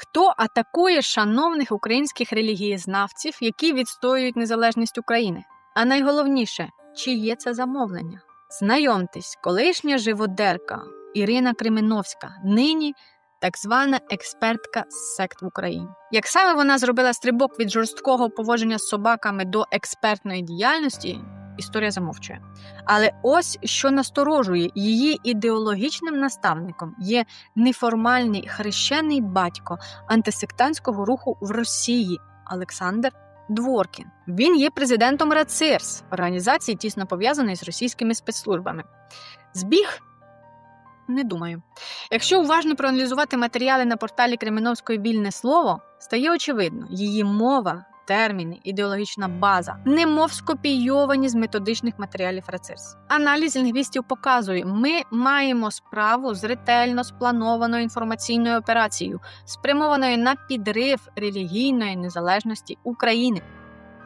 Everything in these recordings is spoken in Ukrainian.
Хто атакує шановних українських релігієзнавців, які відстоюють незалежність України? А найголовніше, чи є це замовлення? Знайомтесь, колишня живодерка Ірина Кременовська, нині так звана експертка з сект в Україні. Як саме вона зробила стрибок від жорсткого поводження з собаками до експертної діяльності, історія замовчує. Але ось що насторожує її ідеологічним наставником є неформальний хрещений батько антисектантського руху в Росії Олександр Дворкін. Він є президентом РАЦИРС, організації тісно пов'язаної з російськими спецслужбами. Збіг? Не думаю. Якщо уважно проаналізувати матеріали на порталі Кременовської вільне слово, стає очевидно, її мова, терміни, ідеологічна база, немов скопійовані з методичних матеріалів РАЦИРС. Аналіз лінгвістів показує, ми маємо справу з ретельно спланованою інформаційною операцією, спрямованою на підрив релігійної незалежності України.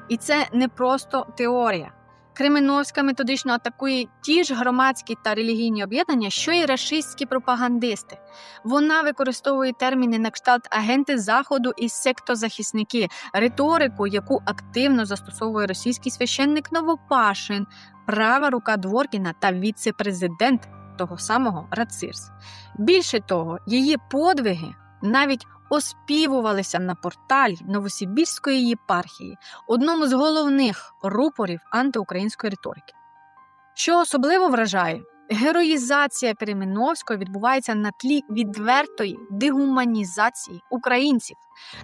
І це не просто теорія. Кременовська методично атакує ті ж громадські та релігійні об'єднання, що й рашистські пропагандисти. Вона використовує терміни на кшталт агенти заходу і сектозахисники, риторику, яку активно застосовує російський священник Новопашин, права рука Дворкіна та віце-президент того самого Рацирс. Більше того, її подвиги навіть оспівувалися на порталі Новосибірської єпархії, одному з головних рупорів антиукраїнської риторики. Що особливо вражає, героїзація Переміновського відбувається на тлі відвертої дегуманізації українців.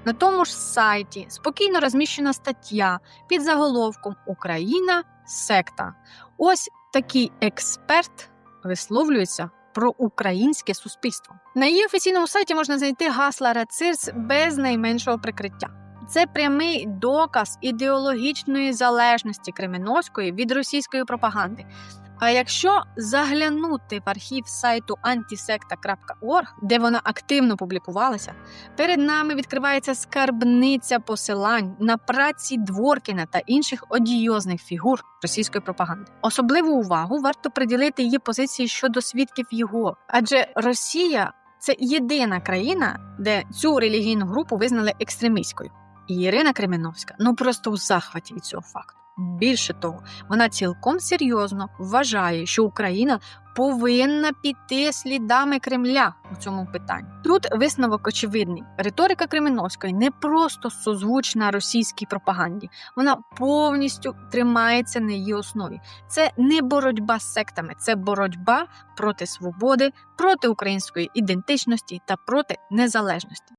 На тому ж сайті спокійно розміщена стаття під заголовком Україна секта. Ось такий експерт висловлюється про українське суспільство. На її офіційному сайті можна знайти гасла Рацирс без найменшого прикриття. Це прямий доказ ідеологічної залежності Кременовської від російської пропаганди. А якщо заглянути в архів сайту antisekta.org, де вона активно публікувалася, перед нами відкривається скарбниця посилань на праці Дворкіна та інших одіозних фігур російської пропаганди. Особливу увагу варто приділити її позиції щодо свідків його, адже Росія це єдина країна, де цю релігійну групу визнали екстремістською. І Ірина Кременовська ну просто у захваті від цього факту. Більше того, вона цілком серйозно вважає, що Україна повинна піти слідами Кремля у цьому питанні. Тут висновок очевидний: риторика Кременовської не просто созвучна російській пропаганді, вона повністю тримається на її основі. Це не боротьба з сектами, це боротьба проти свободи, проти української ідентичності та проти незалежності.